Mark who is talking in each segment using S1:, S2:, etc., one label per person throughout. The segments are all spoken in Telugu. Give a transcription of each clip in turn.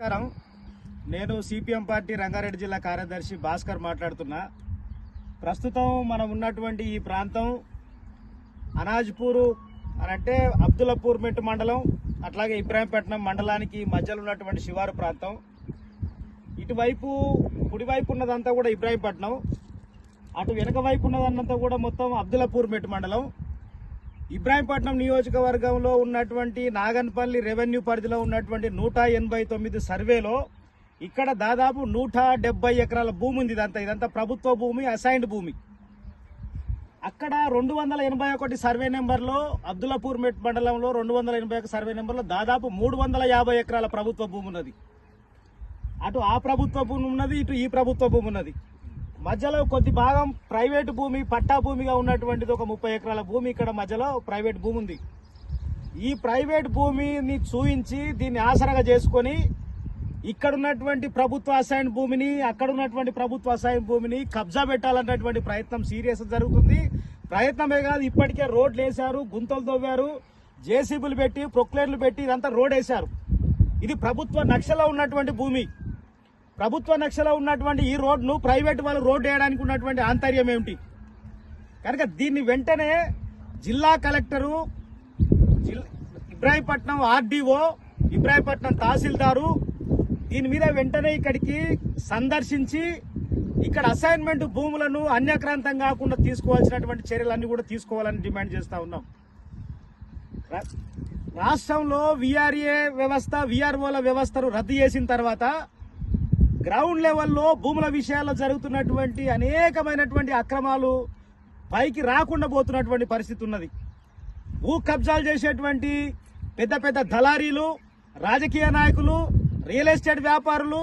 S1: నమస్కారం. నేను సిపిఎం పార్టీ రంగారెడ్డి జిల్లా కార్యదర్శి భాస్కర్ మాట్లాడుతున్నా. ప్రస్తుతం మనం ఉన్నటువంటి ఈ ప్రాంతం అనాజ్పూరు అని అంటే అబ్దులపూర్ మెట్టు మండలం అట్లాగే ఇబ్రాహీంపట్నం మండలానికి మధ్యలో ఉన్నటువంటి శివారు ప్రాంతం. ఇటువైపు కుడివైపు ఉన్నదంతా కూడా ఇబ్రాహీంపట్నం. అటు వెనక వైపు ఉన్నదంతా కూడా మొత్తం అబ్దుల్లాపూర్ మెట్టు మండలం. ఇబ్రాహీంపట్నం నియోజకవర్గంలో ఉన్నటువంటి నాగన్పల్లి రెవెన్యూ పరిధిలో ఉన్నటువంటి నూట ఎనభై తొమ్మిది సర్వేలో ఇక్కడ దాదాపు నూట డెబ్బై ఎకరాల భూమి ఉంది ఇదంతా. ఇదంతా ప్రభుత్వ భూమి అసైన్డ్ భూమి. అక్కడ రెండు వందల ఎనభై ఒకటి సర్వే నెంబర్లో అబ్దుల్లాపూర్ మెట్ మండలంలో రెండు వందల ఎనభై ఒక సర్వే నెంబర్లో దాదాపు మూడు వందల యాభై ఎకరాల ప్రభుత్వ భూమి ఉన్నది. అటు ఆ ప్రభుత్వ భూమి ఉన్నది ఇటు ఈ ప్రభుత్వ భూమి ఉన్నది. మధ్యలో కొద్ది భాగం ప్రైవేట్ భూమి పట్టా భూమిగా ఉన్నటువంటిది ఒక ముప్పై ఎకరాల భూమి ఇక్కడ మధ్యలో ప్రైవేట్ భూమి ఉంది. ఈ ప్రైవేట్ భూమిని చూయించి దీన్ని ఆసరగా చేసుకొని ఇక్కడ ఉన్నటువంటి ప్రభుత్వ అసైన్ భూమిని అక్కడ ఉన్నటువంటి ప్రభుత్వ అసైన్ భూమిని కబ్జా పెట్టాలన్నటువంటి ప్రయత్నం సీరియస్ జరుగుతుంది. ప్రయత్నమే కాదు ఇప్పటికే రోడ్లు వేశారు గుంతలు తవ్వారు జేసీబీలు పెట్టి ప్రొక్లేర్లు పెట్టి ఇదంతా రోడ్ వేశారు. ఇది ప్రభుత్వ నక్షలో ఉన్నటువంటి భూమి. ప్రభుత్వ నక్షలో ఉన్నటువంటి ఈ రోడ్ను ప్రైవేట్ వాళ్ళు రోడ్ వేయడానికి ఉన్నటువంటి ఆంతర్యం ఏమిటి? కనుక దీన్ని వెంటనే జిల్లా కలెక్టరు జిల్- ఇబ్రాహీంపట్నం ఆర్డీఓ ఇబ్రాహీంపట్నం తహసీల్దారు దీని మీద వెంటనే ఇక్కడికి సందర్శించి ఇక్కడ అసైన్మెంట్ భూములను అన్యక్రాంతం కాకుండా తీసుకోవాల్సినటువంటి చర్యలన్నీ కూడా తీసుకోవాలని డిమాండ్ చేస్తూ ఉన్నాం. రాష్ట్రంలో విఆర్ఏ వ్యవస్థ విఆర్ఓల వ్యవస్థను రద్దు చేసిన తర్వాత గ్రౌండ్ లెవెల్లో భూముల విషయాల్లో జరుగుతున్నటువంటి అనేకమైనటువంటి అక్రమాలు పైకి రాకుండా పోతున్నటువంటి పరిస్థితి ఉన్నది. భూ కబ్జాలు చేసేటువంటి పెద్ద పెద్ద దళారీలు రాజకీయ నాయకులు రియల్ ఎస్టేట్ వ్యాపారులు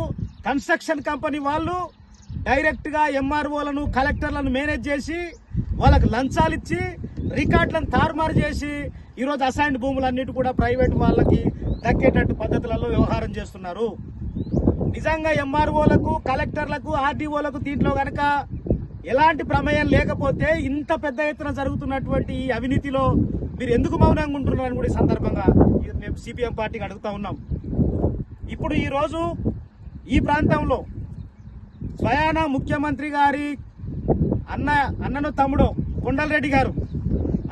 S1: కన్స్ట్రక్షన్ కంపెనీ వాళ్ళు డైరెక్ట్గా ఎంఆర్ఓలను కలెక్టర్లను మేనేజ్ చేసి వాళ్ళకు లంచాలు ఇచ్చి రికార్డులను తారుమారు చేసి ఈరోజు అసైన్డ్ భూములన్నిటి కూడా ప్రైవేట్ వాళ్ళకి దక్కేటట్టు పద్ధతులలో వ్యవహారం చేస్తున్నారు. నిజంగా ఎంఆర్ఓలకు కలెక్టర్లకు ఆర్డీఓలకు దీంట్లో గనక ఎలాంటి ప్రమేయం లేకపోతే ఇంత పెద్ద ఎత్తున జరుగుతున్నటువంటి ఈ అవినీతిలో మీరు ఎందుకు మౌనంగా ఉంటున్నారని కూడా ఈ సందర్భంగా మేము సిపిఎం పార్టీకి అడుగుతా ఉన్నాం. ఇప్పుడు ఈరోజు ఈ ప్రాంతంలో స్వయాన ముఖ్యమంత్రి గారి అన్న అన్నను తమ్ముడు కొండలరెడ్డి గారు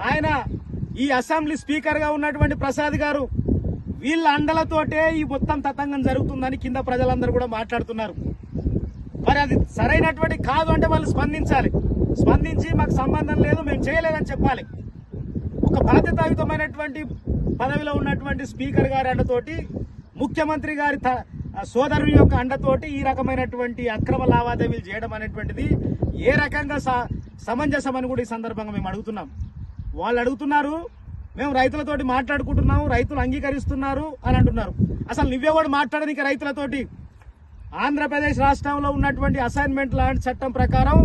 S1: ఆయన ఈ అసెంబ్లీ స్పీకర్గా ఉన్నటువంటి ప్రసాద్ గారు వీళ్ళ అండలతోటే ఈ మొత్తం తతంగం జరుగుతుందని కింద ప్రజలందరూ కూడా మాట్లాడుతున్నారు. మరి అది సరైనటువంటి కాదు అంటే వాళ్ళు స్పందించాలి. స్పందించి మాకు సంబంధం లేదు మేము చేయలేదని చెప్పాలి. ఒక బాధ్యతాయుతమైనటువంటి పదవిలో ఉన్నటువంటి స్పీకర్ గారి అండతోటి ముఖ్యమంత్రి గారి త- సోదరుని యొక్క అండతోటి ఈ రకమైనటువంటి అక్రమ లావాదేవీలు చేయడం అనేటువంటిది ఏ రకంగా స- అని కూడా ఈ సందర్భంగా మేము అడుగుతున్నాం. వాళ్ళు అడుగుతున్నారు మేము రైతులతోటి మాట్లాడుకుంటున్నాము రైతులు అంగీకరిస్తున్నారు అని అంటున్నారు. అసలు నువ్వే కూడా మాట్లాడడానికి రైతులతోటి. ఆంధ్రప్రదేశ్ రాష్ట్రంలో ఉన్నటువంటి అసైన్మెంట్ లాంటి చట్టం ప్రకారం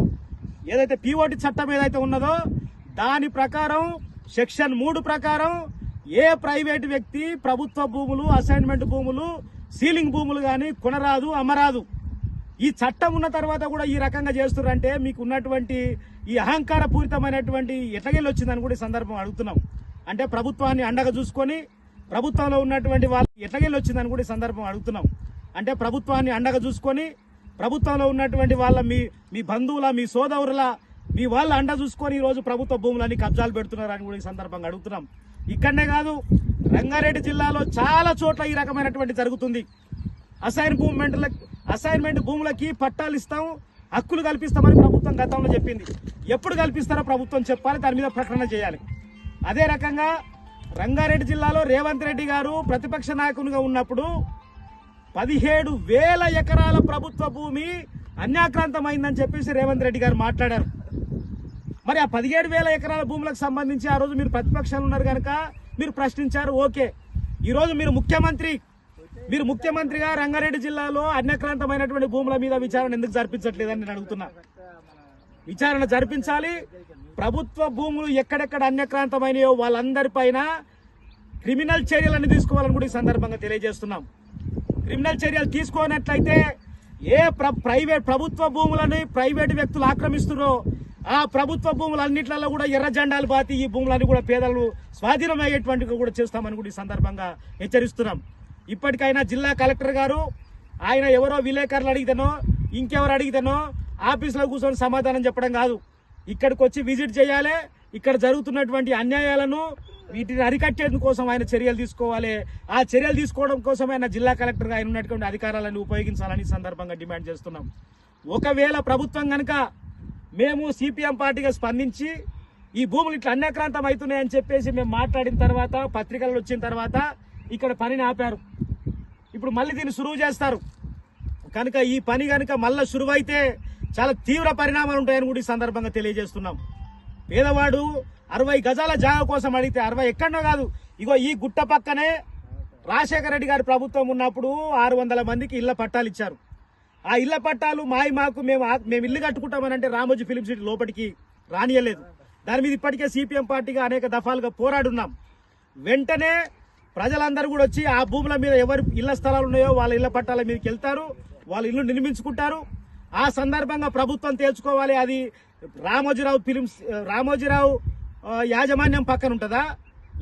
S1: ఏదైతే పీఓటి చట్టం ఏదైతే ఉన్నదో దాని ప్రకారం సెక్షన్ మూడు ప్రకారం ఏ ప్రైవేట్ వ్యక్తి ప్రభుత్వ భూములు అసైన్మెంట్ భూములు సీలింగ్ భూములు కానీ కొనరాదు అమ్మరాదు. ఈ చట్టం ఉన్న తర్వాత కూడా ఈ రకంగా చేస్తున్నారంటే మీకు ఉన్నటువంటి ఈ అహంకార పూరితమైనటువంటి వచ్చిందని కూడా ఈ సందర్భం అడుగుతున్నాం. అంటే ప్రభుత్వాన్ని అండగా చూసుకొని ప్రభుత్వంలో ఉన్నటువంటి వాళ్ళు ఎట్లాగెళ్ళి వచ్చిందని కూడా ఈ సందర్భం అడుగుతున్నాం. అంటే ప్రభుత్వాన్ని అండగా చూసుకొని ప్రభుత్వంలో ఉన్నటువంటి వాళ్ళ మీ మీ బంధువుల మీ సోదరుల మీ వాళ్ళ అండ చూసుకొని ఈ రోజు ప్రభుత్వ భూములన్నీ కబ్జాలు పెడుతున్నారని కూడా ఈ సందర్భంగా అడుగుతున్నాం. ఇక్కడనే కాదు రంగారెడ్డి జిల్లాలో చాలా చోట్ల ఈ రకమైనటువంటి జరుగుతుంది. అసైన్ భూమెంట్ల అసైన్మెంట్ భూములకి పట్టాలు ఇస్తాం హక్కులు కల్పిస్తామని ప్రభుత్వం గతంలో చెప్పింది. ఎప్పుడు కల్పిస్తారో ప్రభుత్వం చెప్పాలి దాని మీద ప్రకటన చేయాలి. అదే రకంగా రంగారెడ్డి జిల్లాలో రేవంత్ రెడ్డి గారు ప్రతిపక్ష నాయకునిగా ఉన్నప్పుడు పదిహేడు వేల ఎకరాల ప్రభుత్వ భూమి అన్యాక్రాంతమైందని చెప్పేసి రేవంత్ రెడ్డి గారు మాట్లాడారు. మరి ఆ పదిహేడు వేల ఎకరాల భూములకు సంబంధించి ఆ రోజు మీరు ప్రతిపక్షాలు ఉన్నారు కనుక మీరు ప్రశ్నించారు ఓకే. ఈరోజు మీరు ముఖ్యమంత్రి మీరు ముఖ్యమంత్రిగా రంగారెడ్డి జిల్లాలో అన్యక్రాంతమైనటువంటి భూముల మీద విచారణ ఎందుకు జరిపించట్లేదని నేను అడుగుతున్నా. విచారణ జరిపించాలి. ప్రభుత్వ భూములు ఎక్కడెక్కడ అన్యక్రాంతమైనయో వాళ్ళందరిపైన క్రిమినల్ చర్యలను తీసుకోవాలని కూడా ఈ సందర్భంగా తెలియజేస్తున్నాం. క్రిమినల్ చర్యలు తీసుకోనట్లయితే ఏ ప్ర- ప్రైవేట్ ప్రభుత్వ భూములని ప్రైవేట్ వ్యక్తులు ఆక్రమిస్తున్నారో ఆ ప్రభుత్వ భూములన్నిట్లలో కూడా ఎర్ర జెండాలు బాతి ఈ భూములన్నీ కూడా పేదలు స్వాధీనం అయ్యేటువంటివి కూడా చేస్తామని కూడా ఈ సందర్భంగా హెచ్చరిస్తున్నాం. ఇప్పటికైనా జిల్లా కలెక్టర్ గారు ఆయన ఎవరో విలేకరులు అడిగితేనో ఇంకెవరు అడిగితేనో ఆఫీసులో కూర్చొని సమాధానం చెప్పడం కాదు. ఇక్కడికి వచ్చి విజిట్ చేయాలి ఇక్కడ జరుగుతున్నటువంటి అన్యాయాలను వీటిని అరికట్టేందుకు కోసం ఆయన చర్యలు తీసుకోవాలి. ఆ చర్యలు తీసుకోవడం కోసం ఆయన జిల్లా కలెక్టర్గా ఆయన ఉన్నటువంటి అధికారాలను ఉపయోగించాలని సందర్భంగా డిమాండ్ చేస్తున్నాం. ఒకవేళ ప్రభుత్వం కనుక మేము సిపిఎం పార్టీగా స్పందించి ఈ భూములు ఇట్లా అన్యాక్రాంతం అవుతున్నాయని చెప్పేసి మేము మాట్లాడిన తర్వాత పత్రికలు వచ్చిన తర్వాత ఇక్కడ పనిని ఆపారు. ఇప్పుడు మళ్ళీ దీన్ని సురువు చేస్తారు. కనుక ఈ పని కనుక మళ్ళీ సురువైతే చాలా తీవ్ర పరిణామాలు ఉంటాయని కూడా ఈ సందర్భంగా తెలియజేస్తున్నాం. పేదవాడు అరవై గజాల జాగా కోసం అడిగితే అరవై ఎక్కడో కాదు. ఇగో ఈ గుట్ట పక్కనే రాజశేఖర రెడ్డి గారి ప్రభుత్వం ఉన్నప్పుడు ఆరు వందల మందికి ఇళ్ళ పట్టాలు ఇచ్చారు. ఆ ఇళ్ళ పట్టాలు మాయి మాకు మేము మేము ఇల్లు కట్టుకుంటామని అంటే రామోజీ ఫిలిం సిటీ లోపలికి రానియలేదు. దాని మీద ఇప్పటికే సిపిఎం పార్టీగా అనేక దఫాలుగా పోరాడున్నాం. వెంటనే ప్రజలందరూ కూడా వచ్చి ఆ భూముల మీద ఎవరు ఇళ్ళ స్థలాలు ఉన్నాయో వాళ్ళ ఇళ్ళ పట్టాల మీదకి వెళ్తారు. వాళ్ళ ఇల్లు నిర్మించుకుంటారు. ఆ సందర్భంగా ప్రభుత్వం తేల్చుకోవాలి. అది రామోజీరావు ఫిలిమ్స్ రామోజీరావు యాజమాన్యం పక్కన ఉంటుందా?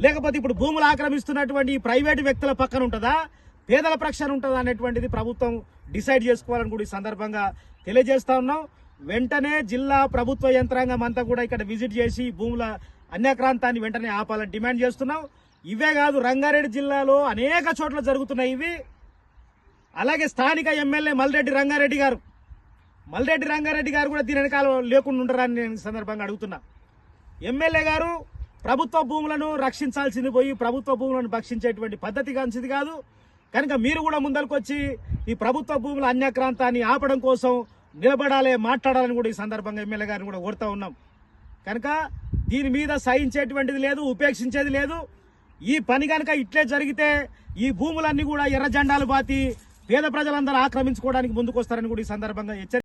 S1: లేకపోతే ఇప్పుడు భూములు ఆక్రమిస్తున్నటువంటి ఈ ప్రైవేటు వ్యక్తుల పక్కన ఉంటుందా? పేదల ప్రక్షణ ఉంటుందా అనేటువంటిది ప్రభుత్వం డిసైడ్ చేసుకోవాలని కూడా ఈ సందర్భంగా తెలియజేస్తా ఉన్నాం. వెంటనే జిల్లా ప్రభుత్వ యంత్రాంగం అంతా కూడా ఇక్కడ విజిట్ చేసి భూముల అన్యాక్రాంతాన్ని వెంటనే ఆపాలని డిమాండ్ చేస్తున్నాం. ఇవే కాదు రంగారెడ్డి జిల్లాలో అనేక చోట్ల జరుగుతున్నాయి ఇవి. అలాగే స్థానిక ఎమ్మెల్యే మల్రెడ్డి రంగారెడ్డి గారు మల్రెడ్డి రంగారెడ్డి గారు కూడా దీని వెనకాల లేకుండా ఉండరని నేను సందర్భంగా అడుగుతున్నా. ఎమ్మెల్యే గారు ప్రభుత్వ భూములను రక్షించాల్సింది పోయి ప్రభుత్వ భూములను భక్షించేటువంటి పద్ధతి కాంచింది కాదు. కనుక మీరు కూడా ముందరికొచ్చి ఈ ప్రభుత్వ భూముల అన్యక్రాంతాన్ని ఆపడం కోసం నిలబడాలి మాట్లాడాలని కూడా ఈ సందర్భంగా ఎమ్మెల్యే గారిని కూడా కోరుతా ఉన్నాం. కనుక దీని మీద సహించేటువంటిది లేదు ఉపేక్షించేది లేదు. ఈ పని కనుక ఇట్లే జరిగితే ఈ భూములన్నీ కూడా ఎర్ర జెండాలు బాతి పేద ప్రజలందరూ ఆక్రమించుకోవడానికి ముందుకొస్తారని కూడా ఈ సందర్భంగా హెచ్చరి